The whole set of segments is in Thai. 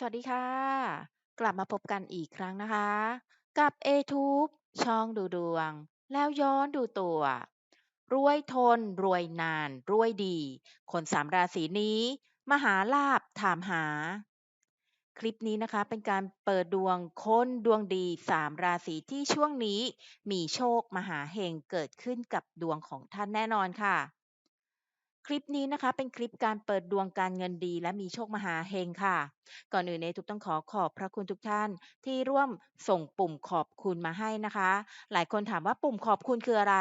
สวัสดีค่ะ กลับมาพบกันอีกครั้งนะคะ กับ A-Tube ช่องดูดวง แล้วย้อนดูตัว รวยทน รวยนาน รวยดี คนสามราศีนี้มาหาลาภถามหา คลิปนี้นะคะเป็นการเปิดดวงคนดวงดีสามราศีที่ช่วงนี้ มีโชคมหาเฮงเกิดขึ้นกับดวงของท่านแน่นอนค่ะ คลิปนี้นะคะ เป็นคลิปการเปิดดวงการเงินดี และมีโชคมหาเฮงค่ะ ก่อนอื่นเอทุกต้องขอขอบพระคุณทุกท่านที่ร่วมส่งปุ่มขอบคุณมาให้นะคะ หลายคนถามว่าปุ่มขอบคุณคืออะไร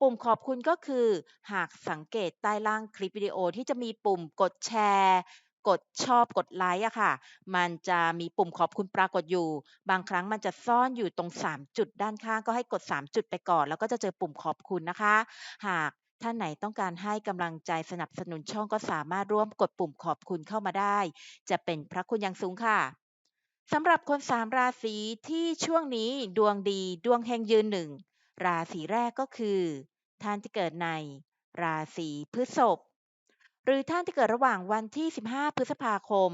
ปุ่มขอบคุณก็คือ หากสังเกตใต้ล่างคลิปวิดีโอที่จะมีปุ่มกดแชร์กดชอบกดไลค์อะค่ะ มันจะมีปุ่มขอบคุณปรากฏอยู่ บางครั้งมันจะซ่อนอยู่ตรง 3 จุดด้านข้างก็ให้กด 3 จุดไปก่อน แล้วก็จะเจอปุ่มขอบคุณนะคะ หาก ท่านไหนต้องการให้กำลังใจสนับสนุนช่องก็สามารถร่วมกดปุ่มขอบคุณเข้ามาได้ จะเป็นพระคุณอย่างสูงค่ะสำหรับคนสามราศีที่ช่วงนี้ดวงดีดวงเฮงยืนหนึ่งราศีแรกก็คือ ท่านที่เกิดใน ราศีพฤษภหรือท่านที่เกิดระหว่างวันที่ 15 พฤษภาคม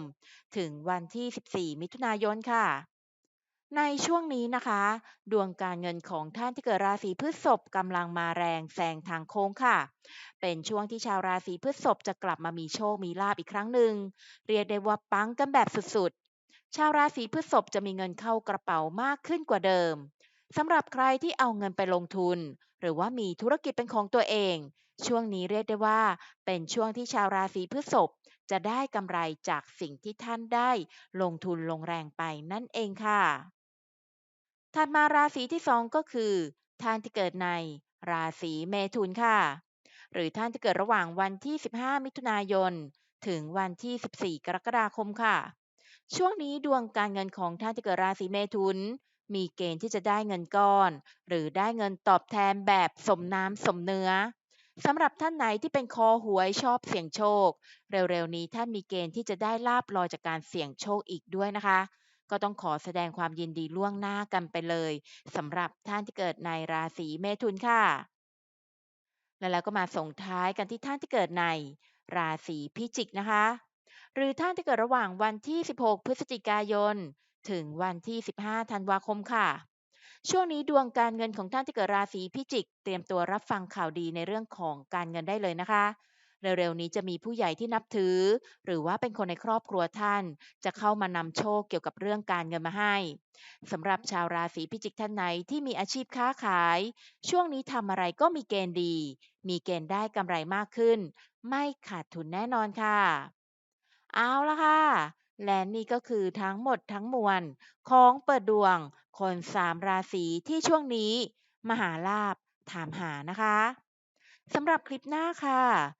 ถึงวันที่ 14 มิถุนายนค่ะ ในช่วงนี้นะคะ ดวงการเงินของท่านที่เกิดราศีพฤษภกำลังมาแรงแซงทางโค้งค่ะ เป็นช่วงที่ชาวราศีพฤษภจะกลับมามีโชคมีลาบอีกครั้งหนึ่ง เรียกได้ว่าปังกันแบบสุดๆ ชาวราศีพฤษภจะมีเงินเข้ากระเป๋ามากขึ้นกว่าเดิมสำหรับใครที่เอาเงินไปลงทุน หรือว่ามีธุรกิจเป็นของตัวเอง ช่วงนี้เรียกได้ว่า เป็นช่วงที่ชาวราศีพฤษภจะได้กำไรจากสิ่งที่ท่านได้ลงทุนลงแรงไปนั่นเองค่ะ ถัดมาราศีที่สองก็คือ ท่านที่เกิดในราศีเมถุนค่ะ หรือท่านที่เกิดระหว่างวันที่ 15 มิถุนายน ถึงวันที่ 14 กรกฎาคมค่ะ ช่วงนี้ดวงการเงินของท่านที่เกิดราศีเมถุน มีเกณฑ์ที่จะได้เงินก้อน หรือได้เงินตอบแทนแบบสมน้ำสมเนื้อสำหรับท่านไหนที่เป็นคอหวยชอบเสี่ยงโชค เร็วๆนี้ท่านมีเกณฑ์ที่จะได้ลาบลอยจากการเสี่ยงโชคอีกด้วยนะคะ ก็ต้องขอแสดงความยินดีล่วงหน้ากันไปเลยสำหรับท่านที่เกิดในราศีเมถุนค่ะ แล้วเราก็มาส่งท้ายกันที่ท่านที่เกิดในราศีพิจิกนะคะ หรือท่านที่เกิดระหว่างวันที่ 16 พฤศจิกายน ถึงวันที่ 15 ธันวาคมค่ะ ช่วงนี้ดวงการเงินของท่านที่เกิดราศีพิจิก เตรียมตัวรับฟังข่าวดีในเรื่องของการเงินได้เลยนะคะ เร็วๆนี้จะมีผู้ใหญ่ที่นับถือ หรือว่าเป็นคนในครอบครัวท่าน จะเข้ามานำโชคเกี่ยวกับเรื่องการเงินมาให้สำหรับชาวราศีพิจิกท่านไหนที่มีอาชีพค้าขาย ช่วงนี้ทำอะไรก็มีเกณฑ์ดี มีเกณฑ์ได้กำไรมากขึ้น ไม่ขาดทุนแน่นอนค่ะ เอาละค่ะและนี่ก็คือทั้งหมดทั้งมวลของเปิดดวง คนสามราศีที่ช่วงนี้ มหาลาบถามหานะคะสำหรับคลิปหน้าค่ะ